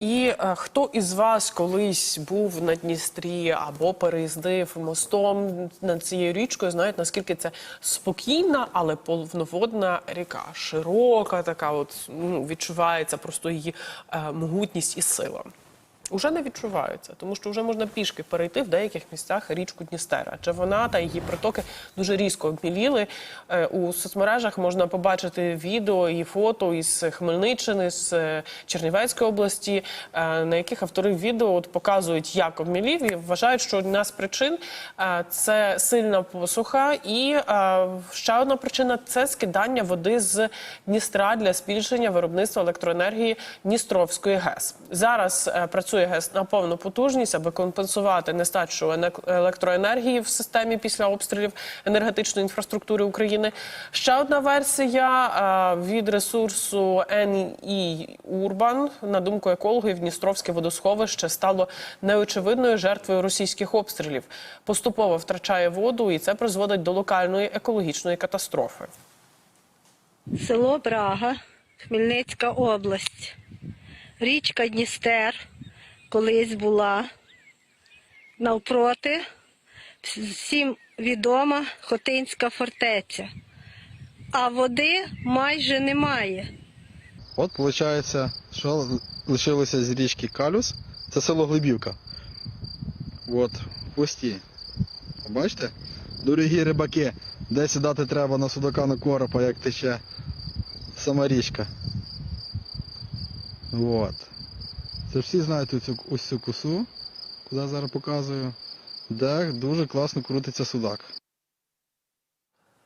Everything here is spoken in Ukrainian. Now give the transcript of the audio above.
І е, хто із вас колись був на Дністрі або переїздив мостом над цією річкою, знають наскільки це спокійна, але повноводна ріка, широка, така, от ну, відчувається просто її е, могутність і сила. Уже не відчуваються, тому що вже можна пішки перейти в деяких місцях річку Дністер. Адже вона та її притоки дуже різко обміліли. Е, У соцмережах можна побачити відео і фото із Хмельниччини, з е, Чернівецької області, е, на яких автори відео от показують, як обмілів, і вважають, що одна з причин це сильна посуха, і ще одна причина це скидання води з Дністра для збільшення виробництва електроенергії Дністровської ГЕС. Зараз е, працює ГЕС на повну потужність, аби компенсувати нестачу електроенергії в системі після обстрілів енергетичної інфраструктури України. Ще одна версія від ресурсу NE Urban. На думку екологів, Дністровське водосховище стало неочевидною жертвою російських обстрілів. Поступово втрачає воду, і це призводить до локальної екологічної катастрофи. Село Брага, Хмельницька область. Річка Дністер колись була навпроти. Всім відома Хотинська фортеця. А води майже немає. От виходить, що лишилося з річки Калюс, це село Глибівка. От, пусті. Бачите? Дорогі рибаки, де сідати треба на судака на коропа, як тече сама річка. От. Це всі знають цю, ось цю косу, куди я зараз показую, де дуже класно крутиться судак.